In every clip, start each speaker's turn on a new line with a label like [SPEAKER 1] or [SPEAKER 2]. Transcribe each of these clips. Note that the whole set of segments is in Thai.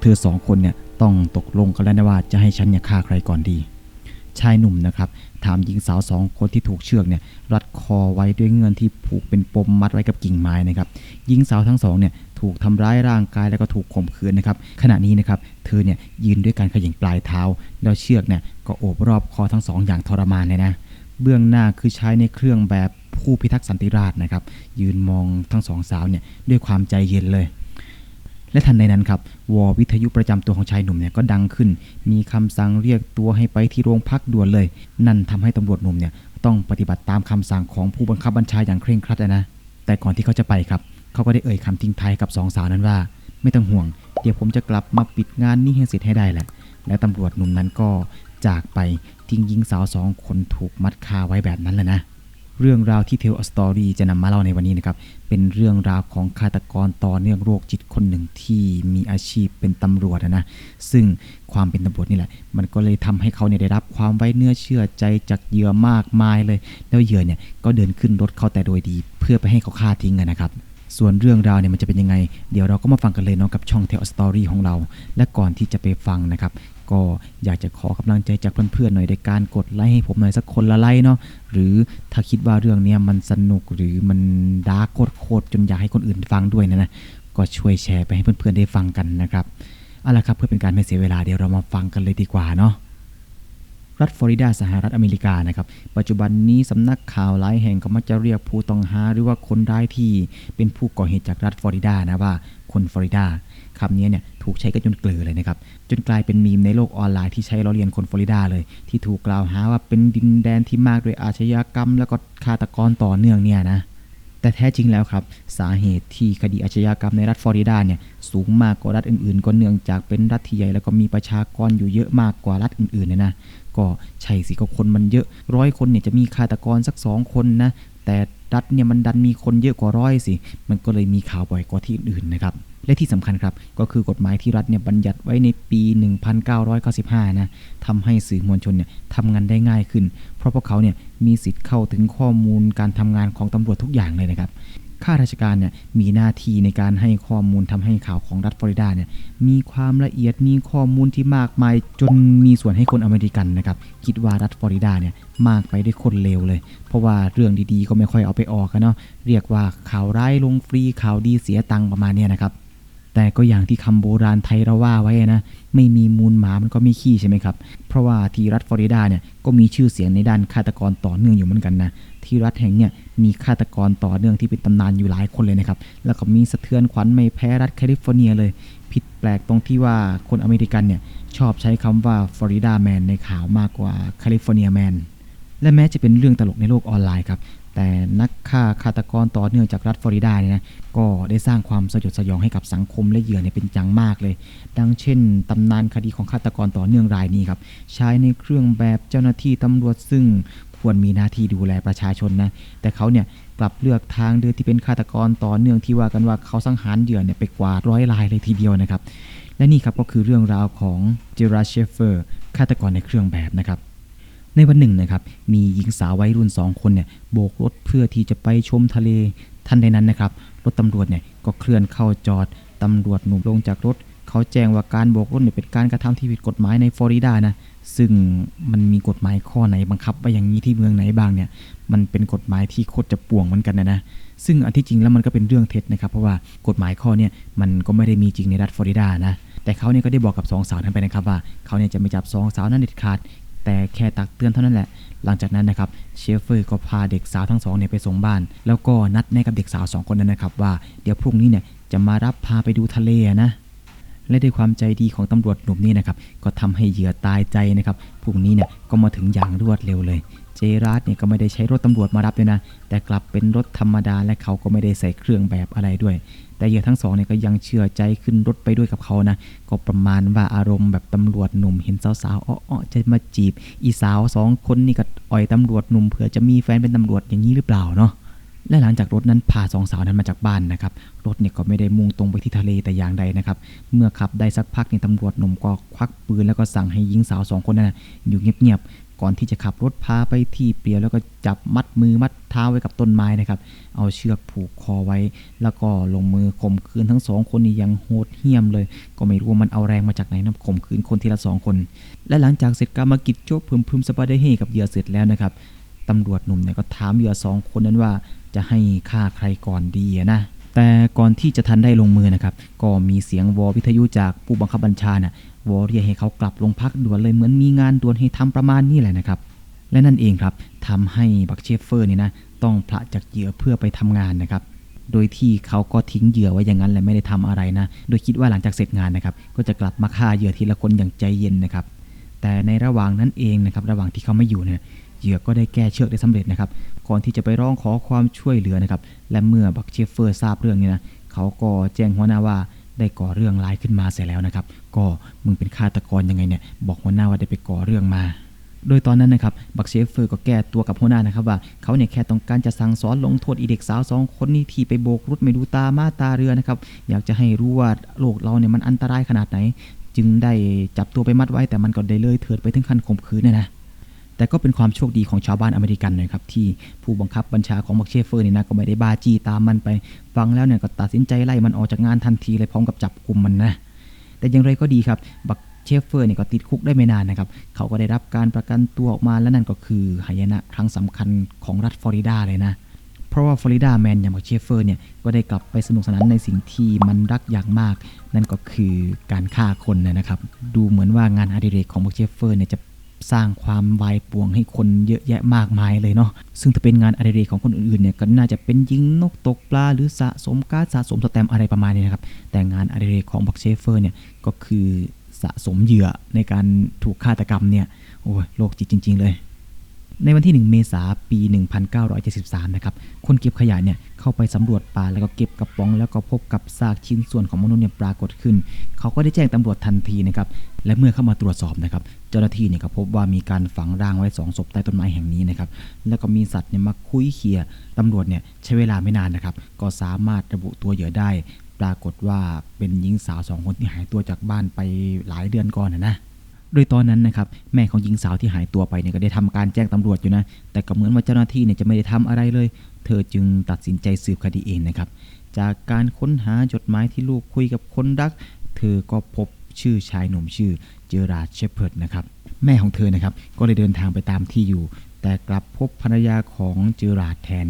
[SPEAKER 1] เธอสองคนเนี่ยต้องตกลงกันแล้วนะว่าจะให้ฉันเนี่ยฆ่าใครก่อนดี ชายหนุ่มนะครับ ถามหญิงสาวสองคนที่ถูกเชือกเนี่ยรัดคอไว้ด้วยเงื่อนที่ผูกเป็นปมมัดไว้กับกิ่งไม้นะครับหญิงสาวทั้งสองเนี่ยถูกทำร้ายร่างกายแล้วก็ถูกข่มขืนนะครับขณะนี้นะครับเธอเนี่ยยืนด้วยการเขย่งปลายเท้า แล้วเชือกเนี่ยก็โอบรอบคอทั้งสองอย่างทรมานเลยนะเบื้องหน้าคือใช้ในเครื่องแบบผู้พิทักษ์สันติราษฎร์นะครับ ยืนมองทั้งสองสาวเนี่ยด้วยความใจเย็นเลย และทันใดนั้นครับ วอวิทยุประจำตัวของชายหนุ่มเนี่ยก็ดังขึ้น มีคำสั่งเรียกตัวให้ไปที่โรงพักด่วนเลย นั่นทำให้ตำรวจหนุ่มเนี่ยต้องปฏิบัติตามคำสั่งของผู้บังคับบัญชาอย่างเคร่งครัดนะ แต่ก่อนที่เขาจะไปครับเขาก็ได้เอ่ยคำทิ้งท้ายกับสองสาวนั้นว่า ไม่ต้องห่วง เดี๋ยวผมจะกลับมาปิดงานนี้ให้เสร็จให้ได้แหละ และตำรวจหนุ่มนั้นก็จากไปทิ้งหญิงสาวสองคนถูกมัดคาไว้แบบนั้นแหละนะ เรื่องราวที่เทลอสตอรี่จะนำมาเล่าในวันนี้นะครับ เป็นเรื่องราวของฆาตกรต่อเนื่องโรคจิตคนหนึ่งที่มีอาชีพเป็นตำรวจนะนะ ซึ่งความเป็นตำรวจนี่แหละ มันก็เลยทำให้เขาเนี่ยได้รับความไว้เนื้อเชื่อใจจากเหยื่อมากมายเลย แล้วเหยื่อเนี่ยก็เดินขึ้นรถเขาแต่โดยดี เพื่อไปให้เขาฆ่าทิ้งนะครับส่วนเรื่องราวเนี่ยมันจะเป็นยังไง เดี๋ยวเราก็มาฟังกันเลยเนาะกับช่อง Tell a Story ของเรา และก่อนที่จะไปฟังนะครับ ก็อยากจะขอกำลังใจจากเพื่อนๆหน่อยในการกดไลค์ให้ผมหน่อยสักคนละไลค์เนาะหรือถ้าคิดว่าเรื่องนี้มันสนุกหรือมันดาร์กโคตรๆจนอยากให้คนอื่นฟังด้วยนะนะก็ช่วยแชร์ไปให้เพื่อนๆได้ฟังกันนะครับเอาละครับเพื่อเป็นการไม่เสียเวลาเดี๋ยวเรามาฟังกันเลยดีกว่าเนาะรัฐฟลอริดาสหรัฐอเมริกานะครับ ปัจจุบันนี้สำนักข่าวหลายแห่งก็มักจะเรียกผู้ต้องหาหรือว่าคนร้ายที่เป็นผู้ก่อเหตุจากรัฐฟลอริดานะว่า คนฟลอริดาคำนี้เนี่ยถูกใช้กันจนเกลือเลยนะครับ จนกลายเป็นมีมในโลกออนไลน์ที่ใช้ล้อเลียนคนฟลอริดาเลย ที่ถูกกล่าวหาว่าเป็นดินแดนที่มากด้วยอาชญากรรม แล้วก็ฆาตกรต่อเนื่องเนี่ยนะแต่แท้จริงแล้วครับ สาเหตุที่คดีอาชญากรรมในรัฐฟลอริดาเนี่ยสูงมากกว่ารัฐอื่นๆ ก็เนื่องจากเป็นรัฐที่ใหญ่แล้วก็มีประชากรอยู่เยอะมากกว่ารัฐอื่นๆเนี่ยนะก็ใช่สิก็คนมันเยอะร้อยคนเนี่ยจะมีฆาตกรสักสองคนนะ แต่รัฐเนี่ยมันดันมีคนเยอะกว่าร้อยสิ มันก็เลยมีข่าวบ่อยกว่าที่อื่นนะครับ และที่สำคัญครับ ก็คือกฎหมายที่รัฐเนี่ยบัญญัติไว้ในปี 1995 นะทำให้สื่อมวลชนเนี่ยทำงานได้ง่ายขึ้น เพราะพวกเขาเนี่ยมีสิทธิ์เข้าถึงข้อมูลการทำงานของตำรวจทุกอย่างเลยนะครับ ข้าราชการเนี่ยมีหน้าที่ในการให้ข้อมูลทำให้ข่าวของรัฐฟลอริดาเนี่ยมีความละเอียดมีข้อมูลที่มากมายจนมีส่วนให้คนอเมริกันนะครับคิดว่ารัฐฟลอริดาเนี่ยมากไปด้วยคนเลวเลย เพราะว่าเรื่องดีๆก็ไม่ค่อยเอาไปออกกันเนาะเรียกว่าข่าวร้ายลงฟรีข่าวดีเสียตังค์ประมาณเนี้ยนะครับแต่ก็อย่างที่คำโบราณไทยเราว่าไว้นะไม่มีมูลหมามันก็ไม่ขี้ใช่ไหมครับ เพราะว่าที่รัฐฟลอริดาเนี่ยก็มีชื่อเสียงในด้านฆาตกรต่อเนื่องอยู่เหมือนกันนะ ที่รัฐแห่งเนี่ยมีฆาตกรต่อเนื่องที่เป็นตำนานอยู่หลายคนเลยนะครับ แล้วก็มีสะเทือนขวัญไม่แพ้รัฐแคลิฟอร์เนียเลย ผิดแปลกตรงที่ว่าคนอเมริกันเนี่ยชอบใช้คำว่าฟลอริดาแมนในข่าวมากกว่าแคลิฟอร์เนียแมนและแม้จะเป็นเรื่องตลกในโลกออนไลน์ครับแต่นักฆ่าฆาตกรต่อเนื่องจากรัฐฟลอริดาเนี่ยนะก็ได้สร้างความสยดสยองให้กับสังคมและเหยื่อเนี่ยเป็นจังมากเลย ดังเช่นตำนานคดีของฆาตกรต่อเนื่องรายนี้ครับใช้ในเครื่องแบบเจ้าหน้าที่ตำรวจซึ่ง ควรมีหน้าที่ดูแลประชาชนนะ แต่เขาเนี่ยกลับเลือกทางเดินที่เป็นฆาตกรต่อเนื่องที่ว่ากันว่าเขาสังหารเหยื่อเนี่ยไปกว่าร้อยรายเลยทีเดียวนะครับ และนี่ครับก็คือเรื่องราวของเจราเชฟเฟอร์ฆาตกรในเครื่องแบบนะครับในวันหนึ่งนะครับ มีหญิงสาววัยรุ่นสองคนเนี่ยโบกรถเพื่อที่จะไปชมทะเล ทันใดนั้นนะครับ รถตำรวจเนี่ยก็เคลื่อนเข้าจอด ตำรวจหนุ่มลงจากรถ เขาแจ้งว่าการโบกรถเนี่ยเป็นการกระทำที่ผิดกฎหมายในฟลอริดานะ ซึ่งมันมีกฎหมายข้อไหนบังคับไว้อย่างนี้ที่เมืองไหนบ้างเนี่ย มันเป็นกฎหมายที่โคตรจะป่วงเหมือนกันนะนะ ซึ่งอันที่จริงแล้วมันก็เป็นเรื่องเท็จนะครับ เพราะว่ากฎหมายข้อเนี่ยมันก็ไม่ได้มีจริงในรัฐฟลอริดานะ แต่เขาเนี่ยก็ได้บอกกับสองสาวนั้นไปนะครับว่าเขาเนี่ยจะไม่จับสองสาวนั้นเด็ดขาด แต่แค่ตักเตือนเท่านั้นแหละ หลังจากนั้นนะครับเชฟเฟอร์ก็พาเด็กสาวทั้งสองเนี่ยไปส่งบ้าน แล้วก็นัดแนะกับเด็กสาวสองคนนั้นนะครับว่าเดี๋ยวพรุ่งนี้เนี่ยจะมารับพาไปดูทะเลนะ และด้วยความใจดีของตำรวจหนุ่มนี่นะครับ ก็ทำให้เหยื่อตายใจนะครับพรุ่งนี้เนี่ยก็มาถึงอย่างรวดเร็วเลย เจราร์ดเนี่ยก็ไม่ได้ใช้รถตำรวจมารับด้วยนะ แต่กลับเป็นรถธรรมดาและเขาก็ไม่ได้ใส่เครื่องแบบอะไรด้วย แต่เหยื่อทั้งสองเนี่ยก็ยังเชื่อใจขึ้นรถไปด้วยกับเขานะ ก็ประมาณว่าอารมณ์แบบตำรวจหนุ่มเห็นสาวๆอ้อๆจะมาจีบ อีสาวสองคนนี่ก็อ่อยตำรวจหนุ่มเผื่อจะมีแฟนเป็นตำรวจอย่างนี้หรือเปล่าเนาะ และหลังจากรถนั้นพาสองสาวนั้นมาจากบ้านนะครับ รถเนี่ยก็ไม่ได้มุ่งตรงไปที่ทะเลแต่อย่างใดนะครับ เมื่อขับได้สักพักเนี่ยตำรวจหนุ่มก็ควักปืนแล้วก็สั่งให้หญิงสาวสองคนนั้นอยู่เงียบๆ ก่อนที่จะขับรถพาไปที่เปลี่ยวแล้วก็จับมัดมือมัดเท้าไว้กับต้นไม้นะครับ เอาเชือกผูกคอไว้ แล้วก็ลงมือข่มขืนทั้งสองคนนี้ยังโหดเหี้ยมเลย ก็ไม่รู้ว่ามันเอาแรงมาจากไหนนะข่มขืนคนทีละสองคน และหลังจากเสร็จการมากิจโจบพึมพึมสปาได้เฮกับเหยื่อเสร็จแล้วนะครับตำรวจหนุ่มเนี่ยก็ถามเหยื่อสองคนนั้นว่า จะให้ฆ่าใครก่อนดีนะ แต่ก่อนที่จะทันได้ลงมือนะครับ ก็มีเสียงวอวิทยุจากผู้บังคับบัญชาน่ะวอเรียกให้เขากลับโรงพักด่วนเลยเหมือนมีงานด่วนให้ทำประมาณนี้แหละนะครับ และนั่นเองครับทำให้บักเชฟเฟอร์นี่นะต้องพละจากเหยื่อเพื่อไปทำงานนะครับ โดยที่เขาก็ทิ้งเหยื่อไว้อย่างนั้นและไม่ได้ทำอะไรนะ โดยคิดว่าหลังจากเสร็จงานนะครับ ก็จะกลับมาฆ่าเหยื่อทีละคนอย่างใจเย็นนะครับ แต่ในระหว่างนั้นเองนะครับ ระหว่างที่เขาไม่อยู่เนี่ย เหยื่อก็ได้แก้เชือกได้สำเร็จนะครับ ก่อนที่จะไปร้องขอความช่วยเหลือนะครับ และเมื่อบักเชฟเฟอร์ทราบเรื่องนี้นะ เขาก็แจ้งหัวหน้าว่าได้ก่อเรื่องร้ายขึ้นมาเสร็จแล้วนะครับ ก็มึงเป็นฆาตกรยังไงเนี่ย บอกหัวหน้าว่าได้ไปก่อเรื่องมา โดยตอนนั้นนะครับ บักเชฟเฟอร์ก็แก้ตัวกับหัวหน้านะครับว่าเขาเนี่ยแค่ต้องการจะสั่งสอนลงโทษอีเด็กสาวสองคนนี้ที่ไปโบกรถไม่ดูตามาตาเรือนะครับ อยากจะให้รู้ว่าโลกเราเนี่ยมันอันตรายขนาดไหน จึงได้จับตัวไปมัดไว้แต่มันก็ได้เลยเถิดไปถึงขั้นข่มขืนเนี่ยนะ แต่ก็เป็นความโชคดีของชาวบ้านอเมริกันนะครับที่ผู้บังคับบัญชาของบักเชฟเฟอร์เนี่ยนะก็ไม่ได้บาจี้ตามมันไป ฟังแล้วเนี่ยก็ตัดสินใจไล่มันออกจากงานทันทีเลยพร้อมกับจับกลุ่มมันนะแต่อย่างไรก็ดีครับบักเชฟเฟอร์เนี่ยก็ติดคุกได้ไม่นานนะครับ เขาก็ได้รับการประกันตัวออกมาและนั่นก็คือหายนะครั้งสำคัญของรัฐฟลอริดาเลยนะ เพราะว่าฟลอริดาแมนอย่างบักเชฟเฟอร์เนี่ยก็ได้กลับไปสนุกสนานในสิ่งที่มันรักอย่างมาก นั่นก็คือการฆ่าคนนะนะครับ ดูเหมือนว่างานอดิเรกของบักเชฟเฟอร์เนี่ยจะ สร้างความวายป่วงให้คนเยอะแยะมากมายเลยเนาะซึ่งถ้าเป็นงานอดิเรกของคนอื่นๆเนี่ยก็น่าจะเป็นยิงนกตกปลาหรือสะสมการสะสมสแตมอะไรประมาณนี้นะครับแต่งานอดิเรกของบักเชฟเฟอร์เนี่ยก็คือสะสมเหยื่อในการถูกฆาตกรรมเนี่ยโอ้โลกจิตจริง ๆ เลย ในวันที่ 1 เมษายนปี 1973 นะครับ คนเก็บขยะเนี่ยเข้าไปสำรวจป่าแล้วก็เก็บกระป๋องแล้วก็พบกับซากชิ้นส่วนของมนุษย์เนี่ยปรากฏขึ้น เขาก็ได้แจ้งตำรวจทันทีนะครับ และเมื่อเข้ามาตรวจสอบนะครับ เจ้าหน้าที่เนี่ยก็พบว่ามีการฝังร่างไว้สองศพใต้ต้นไม้แห่งนี้นะครับ แล้วก็มีสัตว์เนี่ยมาคุยเคียตำรวจเนี่ยใช้เวลาไม่นานนะครับ ก็สามารถระบุตัวเหยื่อได้ ปรากฏว่าเป็นหญิงสาวสองคนที่หายตัวจากบ้านไปหลายเดือนก่อนนะนะ โดยตอนนั้นนะครับแม่ของหญิงสาวที่หายตัวไปเนี่ยก็ได้ทำการแจ้งตำรวจอยู่นะ แต่ก็เหมือนว่าเจ้าหน้าที่เนี่ยจะไม่ได้ทำอะไรเลย เธอจึงตัดสินใจสืบคดีเองนะครับ จากการค้นหาจดหมายที่ลูกคุยกับคนรัก เธอก็พบชื่อชายหนุ่มชื่อเจอราดเชพเพิร์ดนะครับ แม่ของเธอนะครับก็เลยเดินทางไปตามที่อยู่ แต่กลับพบภรรยาของเจอราดแทน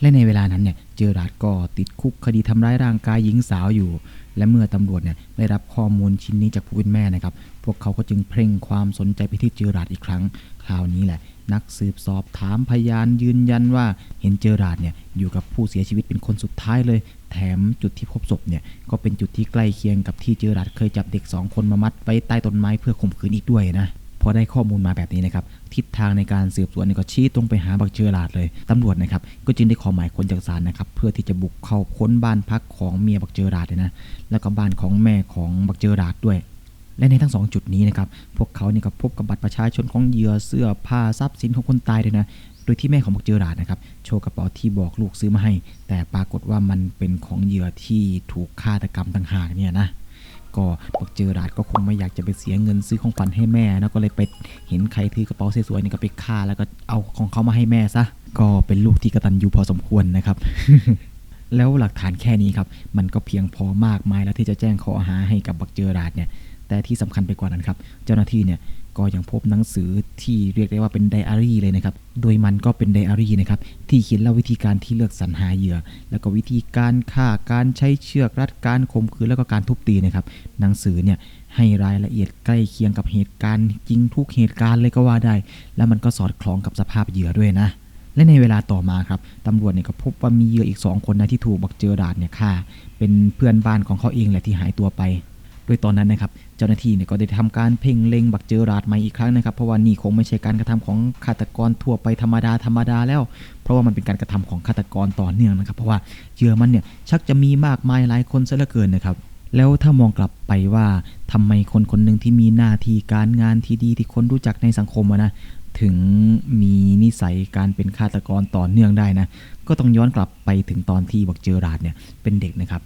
[SPEAKER 1] และในเวลานั้นเนี่ยเจอราร์ดก็ติดคุกคดีทำร้ายร่างกายหญิงสาวอยู่ และเมื่อตำรวจเนี่ยได้รับข้อมูลชิ้นนี้จากผู้เป็นแม่นะครับ พวกเขาก็จึงเพ่งความสนใจไปที่เจอราร์ดอีกครั้ง คราวนี้แหละ นักสืบสอบถามพยานยืนยันว่าเห็นเจอราร์ดเนี่ยอยู่กับผู้เสียชีวิตเป็นคนสุดท้ายเลย แถมจุดที่พบศพเนี่ยก็เป็นจุดที่ใกล้เคียงกับที่เจอราร์ดเคยจับเด็กสองคนมามัดไว้ใต้ต้นไม้เพื่อข่มขืนอีกด้วยนะ พอได้ข้อมูลมาแบบนี้นะครับ ทิศทางในการสืบสวนก็ชี้ตรงไปหาบักเจอราดเลย ตำรวจนะครับ ก็จึงได้ขอหมายค้นจากศาลนะครับ เพื่อที่จะบุกเข้าค้นบ้านพักของเมียบักเจอราดเลยนะ แล้วก็บ้านของแม่ของบักเจอราดด้วยและในทั้งสองจุดนี้นะครับ พวกเขาเนี่ยก็พบกับบัตรประชาชนของเหยื่อเสื้อผ้าทรัพย์สินของคนตายด้วยนะ โดยที่แม่ของบักเจอราดนะครับ โชว์กระเป๋าที่บอกลูกซื้อมาให้ แต่ปรากฏว่ามันเป็นของเหยื่อที่ถูกฆาตกรรมต่างหากเนี่ยนะ ก็บอกเจอราดก็คงไม่อยากจะไปเสียเงินซื้อของขวัญให้แม่นะก็เลยไปเห็นใครถือกระเป๋าสวยๆนี่ก็ไปฆ่าแล้วก็เอาของเขามาให้แม่ซะก็เป็นลูกที่กระตันยูพอสมควรนะครับแล้วหลักฐานแค่นี้ครับ มันก็เพียงพอมากมายแล้วที่จะแจ้งข้อหาให้กับบักเจอราดเนี่ย แต่ที่สำคัญไปกว่านั้นครับ เจ้าหน้าที่เนี่ย ก็ยังพบหนังสือที่เรียกได้ว่าเป็นไดอารี่เลยนะครับ โดยมันก็เป็นไดอารี่นะครับที่เขียนเล่าวิธีการที่เลือกสรรหาเหยื่อ แล้วก็วิธีการฆ่าการใช้เชือกรัดการข่มขืนแล้วก็การทุบตีนะครับ หนังสือเนี่ยให้รายละเอียดใกล้เคียงกับเหตุการณ์จริงทุกเหตุการณ์เลยก็ว่าได้ แล้วมันก็สอดคล้องกับสภาพเหยื่อด้วยนะและในเวลาต่อมาครับตำรวจเนี่ยก็พบว่ามีเหยื่ออีก 2 คนนะที่ถูกบักเจอราดเนี่ยฆ่า เป็นเพื่อนบ้านของเขาเองแหละที่หายตัวไป โดยตอนนั้นนะครับเจ้าหน้าที่เนี่ยก็ได้ทำการเพ่งเล็งบักเจอราดใหม่อีกครั้งนะครับ เพราะว่านี่คงไม่ใช่การกระทำของฆาตกรทั่วไปธรรมดาธรรมดาแล้ว เพราะว่ามันเป็นการกระทำของฆาตกรต่อเนื่องนะครับ เพราะว่าเยื่อมันเนี่ยชักจะมีมากมายหลายคนซะเหลือเกินนะครับแล้วถ้ามองกลับไปว่าทำไมคนคนหนึ่งที่มีหน้าที่การงานที่ดีที่คนรู้จักในสังคมนะถึงมีนิสัยการเป็นฆาตกรต่อเนื่องได้นะ ก็ต้องย้อนกลับไปถึงตอนที่บักเจอราดเนี่ยเป็นเด็กนะครับ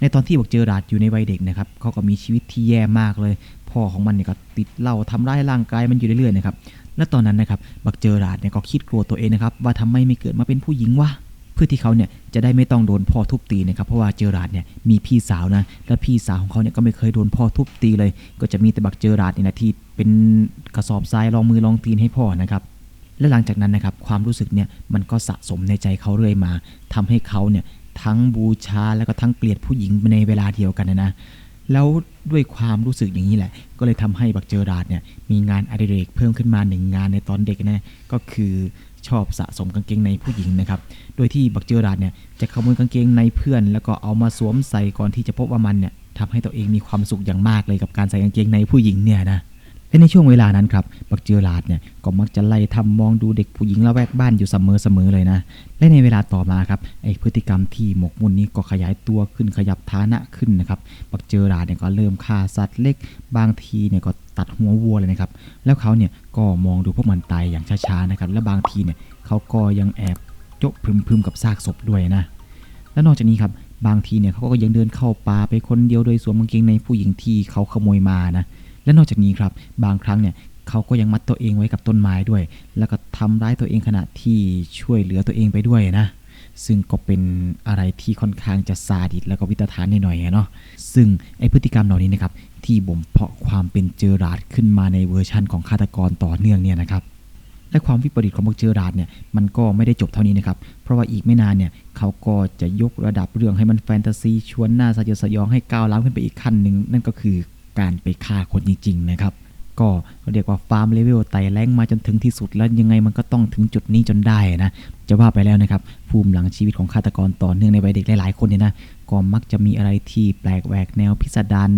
[SPEAKER 1] ในตอนที่บักเจอราดอยู่ในวัยเด็กนะครับเขาก็มีชีวิตที่แย่มากเลย พ่อของมันเนี่ยก็ติดเหล้าทำร้ายร่างกายมันอยู่เรื่อยๆนะครับและตอนนั้นนะครับบักเจอราดเนี่ยก็คิดกลัวตัวเองนะครับว่าทำไมไม่เกิดมาเป็นผู้หญิงวะเพื่อที่เขาเนี่ยจะได้ไม่ต้องโดนพ่อทุบตีนะครับเพราะว่าเจอราดเนี่ยมีพี่สาวนะและพี่สาวของเขาเนี่ยก็ไม่เคยโดนพ่อทุบตีเลย ก็จะมีแต่บักเจอราดเนี่ยนะที่เป็นกระสอบทรายรองมือรองตีนให้พ่อนะครับและหลังจากนั้นนะครับความรู้สึกเนี่ยมันก็สะสมในใจเขาเรื่อยมาทำให้เขาเนี่ย ทั้งบูชาแล้วก็ทั้งเกลียดผู้หญิงในเวลาเดียวกันนะนะแล้วด้วยความรู้สึกอย่างนี้แหละ ก็เลยทำให้บักเจอราดเนี่ยมีงานอดิเรกเพิ่มขึ้นมาหนึ่งงานในตอนเด็กนะก็คือชอบสะสมกางเกงในผู้หญิงนะครับ โดยที่บักเจอราดเนี่ยจะขโมยกางเกงในเพื่อน แล้วก็เอามาสวมใส่ก่อนที่จะพบว่ามันเนี่ยทำให้ตัวเองมีความสุขอย่างมากเลยกับการใส่กางเกงในผู้หญิงเนี่ยนะ และในช่วงเวลานั้นครับบักเจอราดเนี่ยก็มักจะไล่ทำมองดูเด็กผู้หญิงละแวกบ้านอยู่เสมอๆเลยนะ และในเวลาต่อมาครับไอพฤติกรรมที่หมกมุ่นนี้ก็ขยายตัวขึ้นขยับฐานะขึ้นนะครับบักเจอราดเนี่ยก็เริ่มฆ่าสัตว์เล็ก บางทีเนี่ยก็ตัดหัววัวเลยนะครับ แล้วเขาเนี่ยก็มองดูพวกมันตายอย่างช้าๆนะครับ และบางทีเนี่ยเขาก็ยังแอบโจะพึมๆกับซากศพด้วยนะ และนอกจากนี้ครับบางทีเนี่ยเขาก็ยังเดินเข้าป่าไปคนเดียวโดยสวมกางเกงในผู้หญิงที่เขาขโมยมานะ และนอกจากนี้ครับบางครั้งเนี่ยเขาก็ยังมัดตัวเองไว้กับต้นไม้ด้วย แล้วก็ทำร้ายตัวเองขณะที่ช่วยเหลือตัวเองไปด้วยนะ ซึ่งก็เป็นอะไรที่ค่อนข้างจะซาดิสแล้วก็วิตฐานหน่อยๆเนาะซึ่งไอพฤติกรรมเหล่านี้นะครับที่บ่มเพาะความเป็นเจอราดขึ้นมาในเวอร์ชั่นของฆาตกรต่อเนื่องเนี่ยนะครับและความวิปริตของบักเจอราดเนี่ยมันก็ไม่ได้จบเท่านี้นะครับ เพราะว่าอีกไม่นานเนี่ยเขาก็จะยกระดับเรื่องให้มันแฟนตาซีชวนหน้าสยดสยองให้ก้าวล้ำขึ้นไปอีกขั้นหนึ่งนั่นก็คือ การไปฆ่าคนจริง ๆ นะครับ ก็เรียกว่าฟาร์มเลเวลไต่แรงมาจนถึงที่สุดแล้วยังไงมันก็ต้องถึงจุดนี้จนได้นะจะว่าไปแล้วนะครับภูมิหลังชีวิตของฆาตกรต่อเนื่องในวัยเด็กหลายๆคนเนี่ยนะก็มักจะมีอะไรที่แปลกแหวกแนวพิสดาร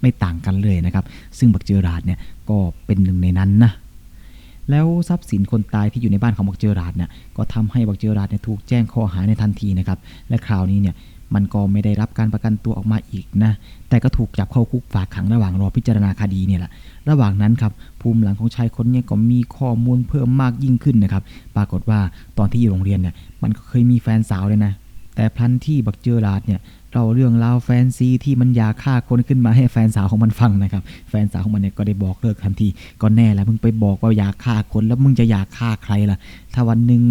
[SPEAKER 1] ไม่ต่างกันเลยนะครับ ซึ่งบักเจอราดเนี่ยก็เป็นหนึ่งในนั้นนะแล้วทรัพย์สินคนตายที่อยู่ในบ้านของบักเจอราดเนี่ยก็ทำให้บักเจอราดเนี่ยถูกแจ้งข้อหาในทันทีนะครับและคราวนี้เนี่ย มันก็ไม่ได้รับการประกันตัวออกมาอีกนะ แต่ก็ถูกจับเข้าคุกฝากขังระหว่างรอพิจารณาคดีเนี่ยแหละ ระหว่างนั้นครับ ภูมิหลังของชายคนนี้ก็มีข้อมูลเพิ่มมากยิ่งขึ้นนะครับ ปรากฏว่าตอนที่อยู่โรงเรียนเนี่ย มันก็เคยมีแฟนสาวเลยนะ แต่พลันที่บักเจอราดเนี่ยเราเรื่องราวแฟนซีที่มันอยากฆ่าคนขึ้นมาให้แฟนสาวของมันฟังนะครับ แฟนสาวของมันเนี่ยก็ได้บอกเลิกทันทีก็แน่แล้วมึงไปบอกว่าอยากฆ่าคนแล้วมึงจะอยากฆ่าใครล่ะ ถ้าวันหนึ่ง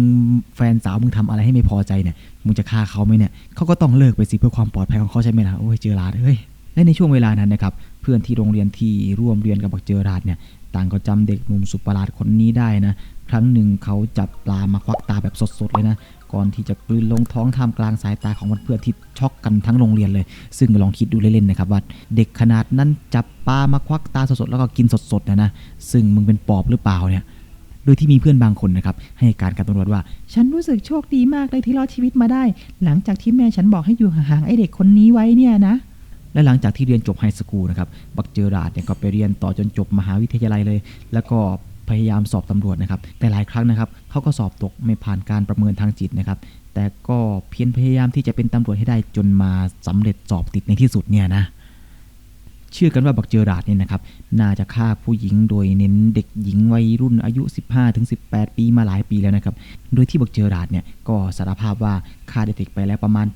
[SPEAKER 1] แฟนสาวมึงทำอะไรให้ไม่พอใจเนี่ยมึงจะฆ่าเขาไหมเนี่ยเขาก็ต้องเลิกไปสิเพื่อความปลอดภัยของเขาใช่ไหมล่ะโอ้ยเจอราดเอ้ยและในช่วงเวลานั้นนะครับเพื่อนที่โรงเรียนที่ร่วมเรียนกับบักเจอราดเนี่ยต่างก็จำเด็กหนุ่มสุดประหลาดคนนี้ได้นะครั้งหนึ่งเขาจับปลามาควักตาแบบสดๆเลยนะ ก่อนที่จะกลืนลงท้องท่ามกลางสายตาของเพื่อนๆที่ช็อกกันทั้งโรงเรียนเลย ซึ่งลองคิดดูเล่นๆนะครับว่าเด็กขนาดนั้นจับปลามาควักตาสดๆแล้วก็กินสดๆนะนะซึ่งมึงเป็นปอบหรือเปล่าเนี่ยโดยที่มีเพื่อนบางคนนะครับให้การกับตำรวจว่า
[SPEAKER 2] ฉันรู้สึกโชคดีมากเลยที่รอดชีวิตมาได้ หลังจากที่แม่ฉันบอกให้อยู่ห่างๆไอเด็กคนนี้ไว้เนี่ยนะ
[SPEAKER 1] และหลังจากที่เรียนจบไฮสคูลนะครับ บักเจอราดเนี่ยก็ไปเรียนต่อจนจบมหาวิทยาลัยเลย แล้วก็ พยายามสอบตำรวจนะครับ แต่หลายครั้งนะครับเขาก็สอบตกไม่ผ่านการประเมินทางจิตนะครับ แต่ก็เพียรพยายามที่จะเป็นตำรวจให้ได้จนมาสำเร็จสอบติดในที่สุดเนี่ยนะเชื่อกันว่าบักเจอราดเนี่ยนะครับ น่าจะฆ่าผู้หญิงโดยเน้นเด็กหญิงวัยรุ่นอายุ 15-18 ปีมาหลายปีแล้วนะครับ โดยที่บักเจอราดเนี่ยก็สารภาพว่าฆ่าเด็กไปแล้วประมาณ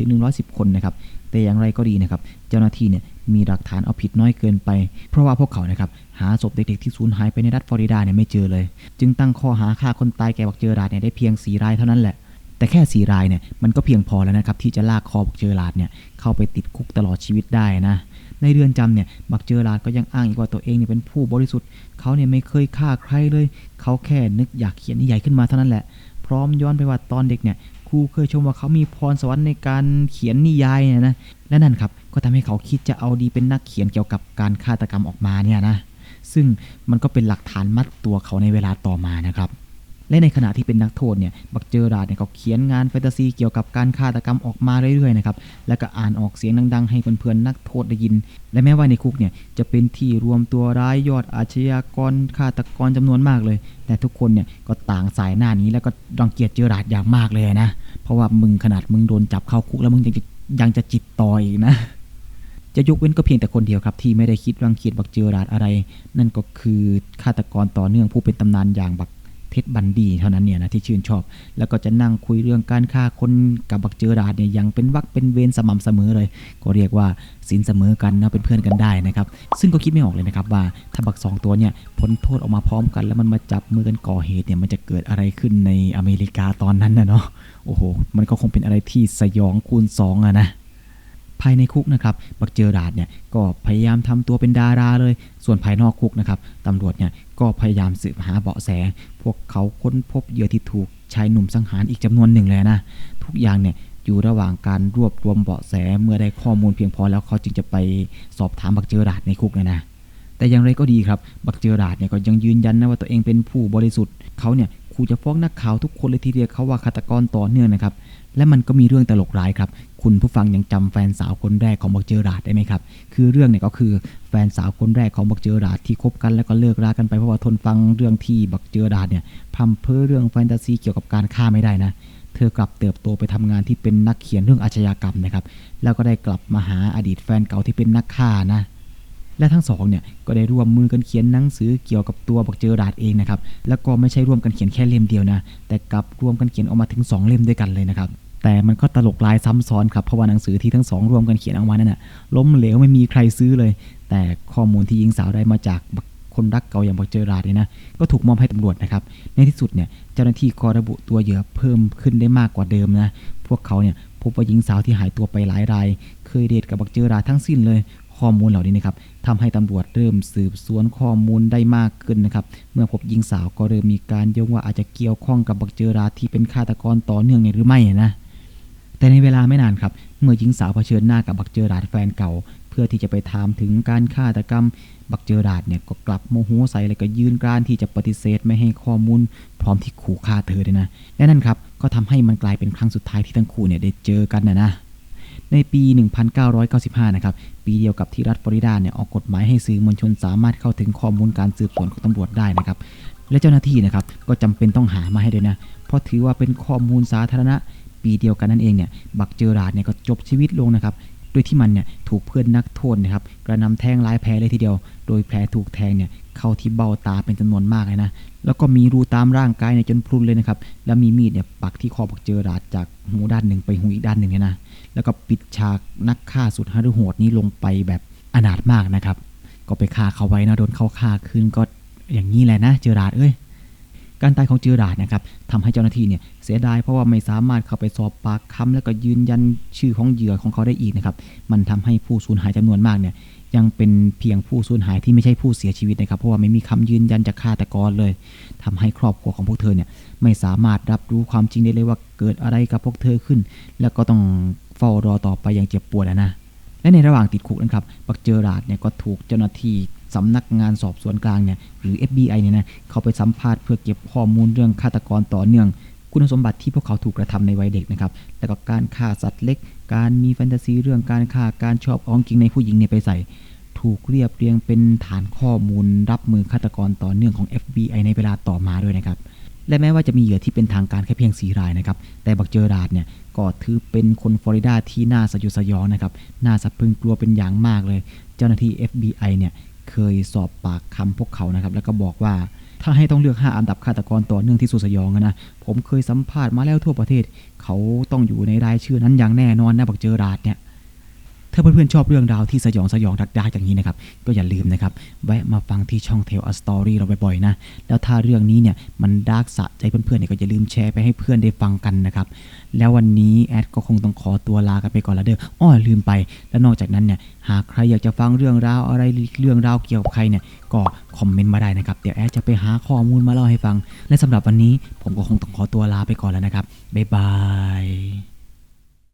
[SPEAKER 1] 80-110 คนนะครับ แต่อย่างไรก็ดีนะครับ เจ้าหน้าที่เนี่ยมีหลักฐานเอาผิดน้อยเกินไป เพราะว่าพวกเขานะครับ หาศพเด็กๆที่สูญหายไปในรัฐฟลอริดาเนี่ยไม่เจอเลย จึงตั้งข้อหาฆ่าคนตายแก่บักเจอราดเนี่ยได้เพียง4รายเท่านั้นแหละ แต่แค่สี่รายเนี่ยมันก็เพียงพอแล้วนะครับที่จะลากคอบักเจอราดเนี่ยเข้าไปติดคุกตลอดชีวิตได้นะในเรือนจำเนี่ยบักเจอราดก็ยังอ้างอีกว่าตัวเองเนี่ยเป็นผู้บริสุทธิ์เขาเนี่ยไม่เคยฆ่าใครเลย เขาแค่นึกอยากเขียนนิยายขึ้นมาเท่านั้นแหละ พร้อมย้อนไปว่าตอนเด็กเนี่ยครูเคยชมว่าเขามีพรสวรรค์ในการเขียนนิยายเนี่ยนะและนั่นครับก็ทำให้เขาคิดจะเอาดีเป็นนักเขียนเกี่ยวกับการฆาตกรรมออกมาเนี่ยนะ ซึ่งมันก็เป็นหลักฐานมัดตัวเขาในเวลาต่อมานะครับ และในขณะที่เป็นนักโทษเนี่ยบักเจอราดเนี่ยก็เขียนงานแฟนตาซีเกี่ยวกับการฆาตกรรมออกมาเรื่อยๆนะครับแล้วก็อ่านออกเสียงดัง ๆ ให้เพื่อนๆนักโทษได้ยิน และแม้ว่าในคุกเนี่ยจะเป็นที่รวมตัวร้ายยอดอาชญากรฆาตกรจำนวนมากเลย แต่ทุกคนเนี่ยก็ต่างสายหน้านี้แล้วก็รังเกียจเจอราดอย่างมากเลยนะเพราะว่ามึงขนาดมึงโดนจับเข้าคุกแล้วมึงยังจะยังจะจิตต่ออีกนะ จะยกเว้นก็เพียงแต่คนเดียวครับ ที่ไม่ได้คิดรังเกียจบักเจอราดอะไร นั่นก็คือฆาตกรต่อเนื่องผู้เป็นตำนานอย่างบักเท็ดบันดีเท่านั้นเนี่ยนะที่ชื่นชอบ แล้วก็จะนั่งคุยเรื่องการฆ่าคนกับบักเจอราดเนี่ยยังเป็นวักเป็นเวรสม่ำเสมอเลย ก็เรียกว่าสินเสมอกันนะเป็นเพื่อนกันได้นะครับ ซึ่งก็คิดไม่ออกเลยนะครับว่าถ้าบักสองตัวเนี่ยพ้นโทษออกมาพร้อมกัน แล้วมันมาจับมือกันก่อเหตุเนี่ยมันจะเกิดอะไรขึ้นในอเมริกาตอนนั้นนะเนาะโอ้โหมันก็คงเป็นอะไรที่สยองคูณสองอะนะ ภายในคุกนะครับบักเจอราดเนี่ยก็พยายามทำตัวเป็นดาราเลย ส่วนภายนอกคุกนะครับตำรวจเนี่ยก็พยายามสืบหาเบาะแส พวกเขาค้นพบเหยื่อที่ถูกชายหนุ่มสังหารอีกจำนวนหนึ่งเลยนะ ทุกอย่างเนี่ยอยู่ระหว่างการรวบรวมเบาะแสเมื่อได้ข้อมูลเพียงพอแล้วเขาจึงจะไปสอบถามบักเจอราดในคุกเนี่ยนะแต่อย่างไรก็ดีครับ บักเจอราดเนี่ยก็ยังยืนยันนะว่าตัวเองเป็นผู้บริสุทธิ์เขาเนี่ยขู่จะฟ้องนักข่าวทุกคนเลยทีเดียวเขาว่าฆาตกรต่อเนื่องนะครับ และมันก็มีเรื่องตลกร้ายครับ คุณผู้ฟังยังจำแฟนสาวคนแรกของบักเจอราดได้ไหมครับ คือเรื่องเนี่ยก็คือแฟนสาวคนแรกของบักเจอราดที่คบกันแล้วก็เลิกรากันไปเพราะว่าทนฟังเรื่องที่บักเจอราดเนี่ยพร่ำเพ้อเรื่องแฟนตาซีเกี่ยวกับการฆ่าไม่ได้นะ เธอกลับเติบโตไปทำงานที่เป็นนักเขียนเรื่องอาชญากรรมนะครับ แล้วก็ได้กลับมาหาอดีตแฟนเก่าที่เป็นนักฆ่านะและทั้งสองเนี่ยก็ได้ร่วมมือกันเขียนหนังสือเกี่ยวกับตัวบักเจอราดเองนะครับ แล้วก็ไม่ใช่ร่วมกันเขียนแค่เล่มเดียวนะ แต่กลับร่วมกันเขียนออกมาถึง 2 เล่มด้วยกันเลยนะครับ แต่มันก็ตลกลายซ้ำซ้อนครับเพราะว่าหนังสือที่ทั้งสองรวมกันเขียนออกมานั่นน่ะล้มเหลวไม่มีใครซื้อเลย แต่ข้อมูลที่หญิงสาวได้มาจากคนรักเก่าอย่างบักเจอราดเนี่ยนะก็ถูกมอบให้ตำรวจนะครับ ในที่สุดเนี่ยเจ้าหน้าที่ก็ระบุตัวเหยื่อเพิ่มขึ้นได้มากกว่าเดิมนะพวกเขาเนี่ยพบว่าหญิงสาวที่หายตัวไปหลายราย เคยเดทกับบักเจอราทั้งสิ้นเลยข้อมูลเหล่านี้นะครับทำให้ตำรวจเริ่มสืบสวนข้อมูลได้มากขึ้นนะครับ เมื่อพบหญิงสาวก็เริ่มมีการโยงว่าอาจจะเกี่ยวข้องกับบักเจอราที่เป็นฆาตกรต่อเนื่องหรือไม่นะ แต่ในเวลาไม่นานครับ เมื่อหญิงสาวเผชิญหน้ากับบักเจอราดแฟนเก่า เพื่อที่จะไปถามถึงการฆาตกรรม บักเจอราดเนี่ยก็กลับโมโหใส่เลยก็ยืนกรานที่จะปฏิเสธไม่ให้ข้อมูล พร้อมที่ขู่ฆ่าเธอเลยนะและนั่นครับก็ทำให้มันกลายเป็นครั้งสุดท้ายที่ทั้งคู่เนี่ยได้เจอกันนะนะในปี 1995 นะครับ ปีเดียวกับที่รัฐฟลอริดาเนี่ยออกกฎหมายให้สื่อมวลชนสามารถเข้าถึงข้อมูลการสืบสวนของตำรวจได้นะครับ และเจ้าหน้าที่นะครับก็จำเป็นต้องหามาให้ด้วยนะ เพราะถือว่าเป็นข้อมูลสาธารณะ ปีเดียวกันนั่นเองเนี่ยบักเจอราดเนี่ยก็จบชีวิตลงนะครับโดยที่มันเนี่ยถูกเพื่อนนักโทษนะครับกระนำแทงหลายแผลเลยทีเดียว โดยแผลถูกแทงเนี่ยเข้าที่เบ้าตาเป็นจำนวนมากเลยนะแล้วก็มีรูตามร่างกายเนี่ยจนพรุนเลยนะครับแล้วมีมีดเนี่ยปักที่คอบักเจอราดจากหูด้านหนึ่งไปหูอีกด้านหนึ่งเนี่ยนะแล้วก็ปิดฉากนักฆ่าสุดฮารุโหดนี้ลงไปแบบอนาถมากนะครับ ก็ไปฆ่าเขาไว้นะโดนเขาฆ่าคืนก็อย่างนี้แหละนะเจอราดเอ้ย การตายของเจอราดนะครับทำให้เจ้าหน้าที่เนี่ยเสียดายเพราะว่าไม่สามารถเข้าไปสอบปากคำแล้วก็ยืนยันชื่อของเหยื่อของเขาได้อีกนะครับมันทำให้ผู้สูญหายจำนวนมากเนี่ยยังเป็นเพียงผู้สูญหายที่ไม่ใช่ผู้เสียชีวิตนะครับ เพราะว่าไม่มีคำยืนยันจากฆาตกรเลยทำให้ครอบครัวของพวกเธอเนี่ยไม่สามารถรับรู้ความจริงได้เลยว่าเกิดอะไรกับพวกเธอขึ้น แล้วก็ต้องเฝ้ารอต่อไปอย่างเจ็บปวดอะนะและในระหว่างติดคุกนะครับบักเจอราดเนี่ยก็ถูกเจ้าหน้าที่ สำนักงานสอบสวนกลางเนี่ยหรือ FBI เนี่ยนะเขาไปสัมภาษณ์เพื่อเก็บข้อมูลเรื่องฆาตกรต่อเนื่อง คุณสมบัติที่พวกเขาถูกกระทำในวัยเด็กนะครับแล้วก็การฆ่าสัตว์เล็ก การมีแฟนตาซีเรื่องการฆ่าการชอบอ้องกิงในผู้หญิงเนี่ยไปใส่ ถูกเรียบเรียงเป็นฐานข้อมูล รับมือฆาตกรต่อเนื่องของ FBI ในเวลาต่อมาด้วยนะครับและแม้ว่าจะมีเหยื่อที่เป็นทางการแค่เพียงสีรายนะครับ แต่บักเจอราดเนี่ยก็ถือเป็นคนฟลอริดาที่น่าสยดสยองนะครับ น่าสะพรึงกลัวเป็นอย่างมากเลย เจ้าหน้าที่ FBI เนี่ย เคยสอบปากคำพวกเขานะครับ แล้วก็บอกว่าถ้าให้ต้องเลือก 5 อันดับฆาตกรต่อเนื่องที่สุดสยองนะผมเคยสัมภาษณ์มาแล้วทั่วประเทศ เขาต้องอยู่ในรายชื่อนั้นอย่างแน่นอนนะบักเจอราดเนี่ย ถ้าเพื่อนๆชอบเรื่องราวที่สยองสยองดักดาอย่างนี้นะครับ ก็อย่าลืมนะครับ แวะมาฟังที่ช่อง Tell a Story เราบ่อยๆนะ แล้วถ้าเรื่องนี้เนี่ยมันดาร์กสะใจเพื่อนๆเนี่ยก็อย่าลืมแชร์ไปให้เพื่อนได้ฟังกันนะครับ แล้ววันนี้แอดก็คงต้องขอตัวลากันไปก่อนละเด้อ อ้อลืมไป แล้วนอกจากนั้นเนี่ยหากใครอยากจะฟังเรื่องราวอะไรเรื่องราวเกี่ยวกับใครเนี่ยก็คอมเมนต์มาได้นะครับ เดี๋ยวแอดจะไปหาข้อมูลมาเล่าให้ฟัง และสำหรับวันนี้ผมก็คงต้องขอตัวลาไปก่อนแล้วนะครับบ๊ายบาย